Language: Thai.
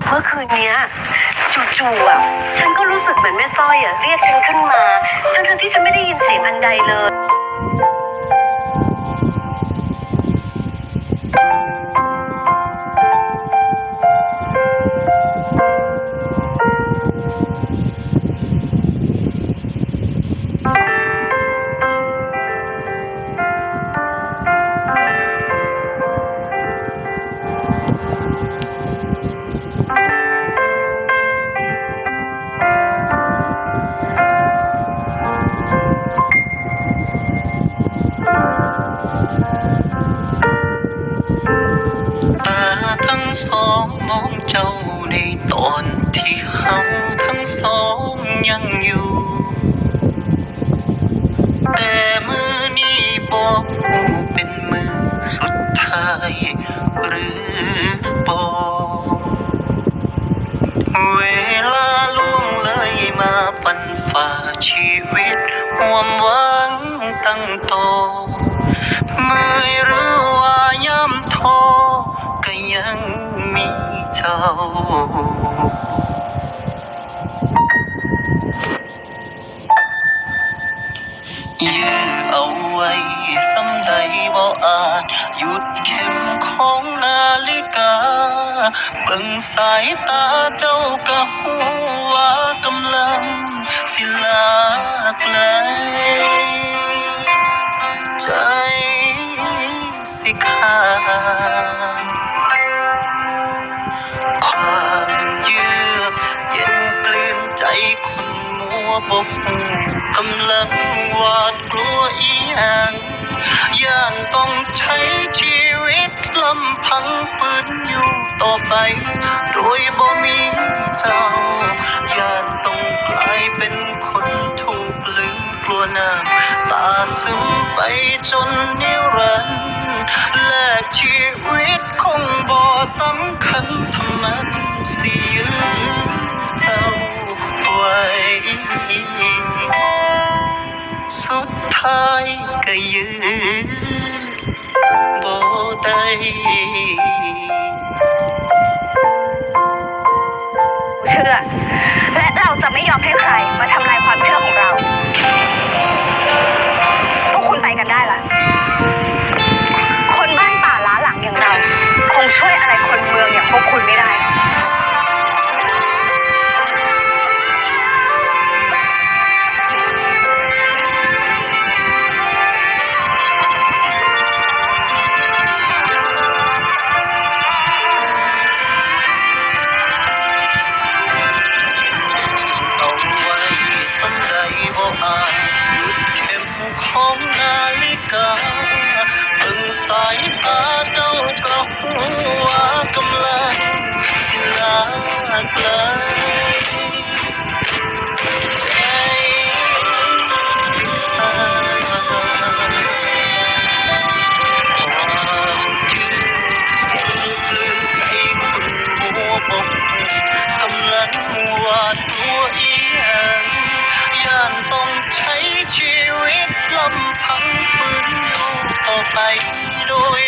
เมื่อคืนเนี้ยจู่ๆอะฉันก็รู้สึกเหมือนแม่สร้อยอะเรียกฉันขึ้นมา ทั้งๆที่ฉันไม่ได้ยินเสียงอันใดเลย ยังอยู่ แต่มือนี้บอกเป็นมือสุดท้าย หรือบอกเวลาล่วงเลยมาปันฝ่าชีวิตความหวังตั้งโตเมื่อหรือว่าย่ำท้อก็ยังมีเจ้า เอาไว้สำใดบ่อาจหยุดเข็มของนาฬิกา เบิ่งสายตาเจ้ากะหัวกำลังสิลากไกลใจสิขาด บกกำลังหวาดกลัวอีหยังย่านต้องใช้ชีวิตลำพังฝืนอยู่ต่อไป โดยบ่มีเจ้าย่านต้องกลายเป็นคนถูกลืมกลัวน้ำตาซึมไปจนนิรันดร์แลกชีวิตคงบ่สำคัญทำไมันสิยืเจ้าายก็ยืนบ่ได้เชื่อ และเราจะไม่ยอมให้ใครมาทำลายความเชื่อของเรา หวาดกลัวอีหยังย่านต้องใช้ชีวิตลำพังฝืนอยู่ต่อไปโดย